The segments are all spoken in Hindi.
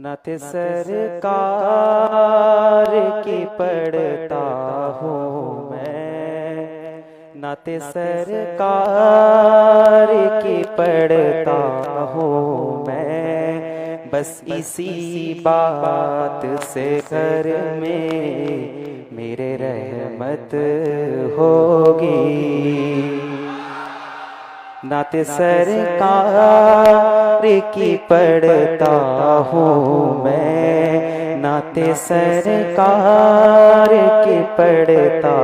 नत सरकार की पढ़ता हूँ मैं। नत सरकार की पढ़ता हूँ मैं। बस इसी बात से घर में मेरे रहमत होगी। नाते सरकार की पढ़ता हूँ मैं। नाते सरकार की पढ़ता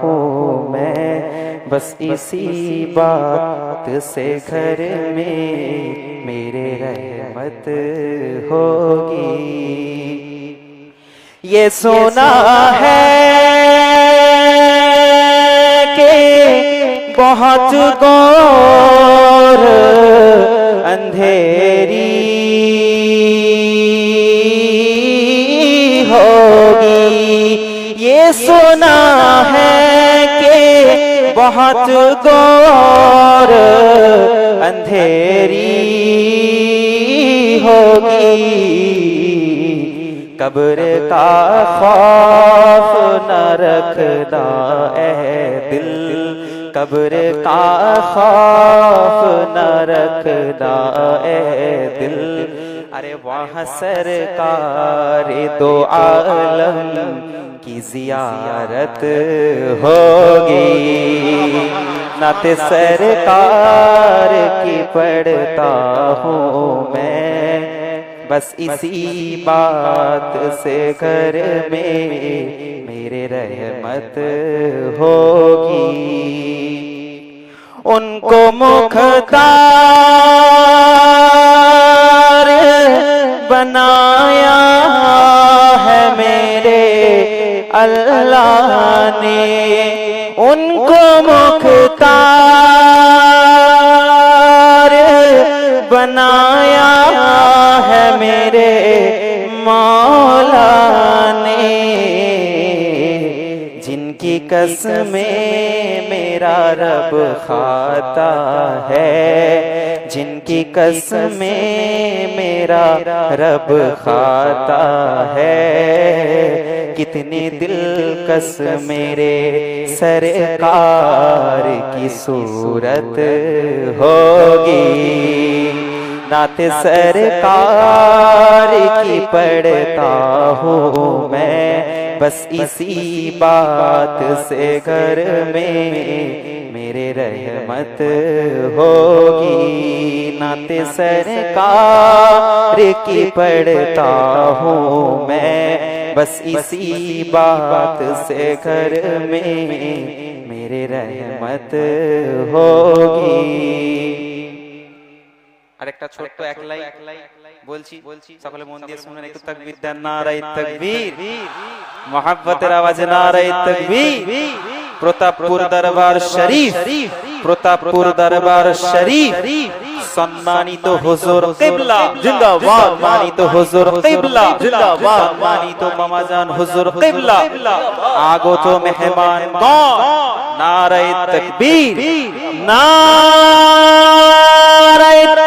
हूँ मैं। बस इसी बात से घर में मेरे रहमत होगी। ये सोना है। बहुत गौर अंधेरी होगी। ये सुना है कि बहुत गौर अंधेरी होगी। कब्र का खौफ न रखना ए दिल। कब्र का खौफ न रखना ए दिल। अरे वहाँ सरकार दो आलम की जियारत होगी। नात सरकार की पढ़ता हूँ मैं। बस इसी बात से घर में मेरे रहमत होगी उनको मुखदार बनाया है मेरे अल्लाह ने। उनको मुखतार कसमें मेरा रब खाता है। जिनकी कसमें मेरा रब खाता है। कितनी दिलकश मेरे सरकार की सूरत होगी। नाते सरकार की पढ़ता हूँ मैं। बस इसी बात से घर में मेरे रहमत होगी। नात सरकार की पढ़ता हूँ मैं। बस इसी बात से घर में मेरे रहमत होगी। আরেকটা ছোট্ট এক লাই বলছি। বলছি। সকলে মন দিয়ে শুনেন একটু তাকবীর দেন নারায়ে তাকবীর। মহাব্বতের আওয়াজে নারায়ে তাকবীর। প্রতাপপুর দরবার শরীফ। প্রতাপপুর দরবার শরীফ। সম্মানিত হুজুর কিবলা। জিন্দাবাদ। সম্মানিত হুজুর কিবলা। জিন্দাবাদ। সম্মানিত মামাজান হুজুর কিবলা। আগত মেহমান গণ। নারায়ে তাকবীর।